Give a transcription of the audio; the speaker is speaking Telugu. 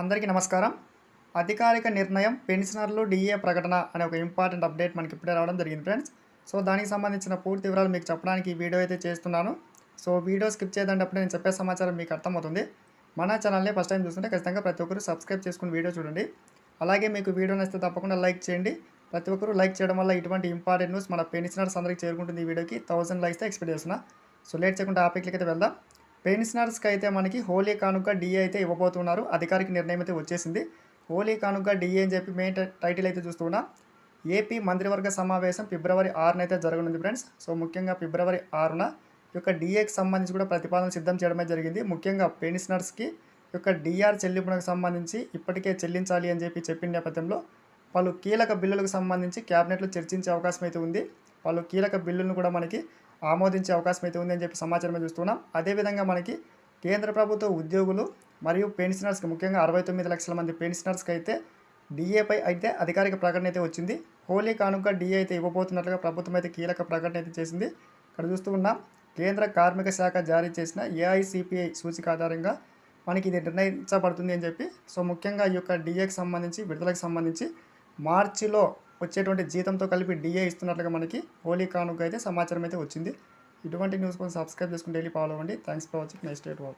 అందరికీ నమస్కారం. అధికారిక నిర్ణయం పెన్షనర్లు డిఏ ప్రకటన అనే ఒక ఇంపార్టెంట్ అప్డేట్ మనకి ఇప్పుడే రావడం జరిగింది ఫ్రెండ్స్. సో దానికి సంబంధించిన పూర్తి వివరాలు మీకు చెప్పడానికి ఈ వీడియో అయితే చేస్తున్నాను. సో వీడియో స్కిప్ చేయదంటే నేను చెప్పే సమాచారం మీకు అర్థమవుతుంది. మన ఛానల్ని ఫస్ట్ టైం చూస్తుంటే ఖచ్చితంగా ప్రతి ఒక్కరు సబ్స్క్రైబ్ చేసుకుని వీడియో చూడండి. అలాగే మీకు వీడియో నచ్చితే తప్పకుండా లైక్ చేయండి. ప్రతి ఒక్కరు లైక్ చేయడం వల్ల ఇటువంటి ఇంపార్టెంట్ న్యూస్ మన పెన్షనర్స్ అందరికీ చేరుకుంటుంది ఈ వీడియోకి. థౌసండ్ లైక్స్ ఎక్స్పెక్ట్ చేస్తున్నా. సో లేట్ చేయకుండా టాపిక్లకి అయితే వెళ్దాం. పెన్షనర్స్కి అయితే మనకి హోలీ కానుక డిఏ అయితే ఇవ్వబోతున్నారు. అధికారిక నిర్ణయం అయితే వచ్చేసింది. హోలీ కానుక డిఏ అని చెప్పి మెయిన్ టై- టైటిల్ అయితే చూస్తున్నా ఏపీ మంత్రివర్గ సమావేశం ఫిబ్రవరి ఆరున అయితే జరగనుంది ఫ్రెండ్స్ సో ముఖ్యంగా ఫిబ్రవరి ఆరున ఈ యొక్క డిఏకి సంబంధించి కూడా ప్రతిపాదన సిద్ధం చేయడమే జరిగింది. ముఖ్యంగా పెన్షనర్స్కి ఈ యొక్క డిఆర్ చెల్లింపునకు సంబంధించి ఇప్పటికే చెల్లించాలి అని చెప్పి చెప్పిన నేపథ్యంలో పలు కీలక బిల్లులకు సంబంధించి క్యాబినెట్లో చర్చించే అవకాశం అయితే ఉంది. పలు కీలక బిల్లులను కూడా మనకి ఆమోదించే అవకాశం అయితే ఉంది అని చెప్పి సమాచారం చూస్తున్నాం. అదేవిధంగా మనకి కేంద్ర ప్రభుత్వ ఉద్యోగులు మరియు పెన్షనర్స్కి ముఖ్యంగా అరవై తొమ్మిది లక్షల మంది పెన్షనర్స్కి అయితే డిఏపై అయితే అధికారిక ప్రకటన అయితే వచ్చింది. హోలీ కానుక డిఏ అయితే ఇవ్వబోతున్నట్లుగా ప్రభుత్వం అయితే కీలక ప్రకటన అయితే చేసింది. ఇక్కడ చూస్తూ ఉన్నాం. కేంద్ర కార్మిక శాఖ జారీ చేసిన ఏఐసిపిఐ సూచిక ఆధారంగా మనకి ఇది నిర్ణయించబడుతుంది అని చెప్పి సో ముఖ్యంగా ఈ యొక్క డిఏకి సంబంధించి విడుదలకు సంబంధించి మార్చిలో వచ్చేటువంటి జీతంతో కలిపి డిఏ ఇస్తున్నట్లుగా మనకి హోలీ కానుక అయితే సమాచారం అయితే వచ్చింది. ఇటువంటి న్యూస్ కోసం సబ్స్క్రైబ్ చేసుకుని డైలీ ఫాలో అవ్వండి. Thanks for watching next date wall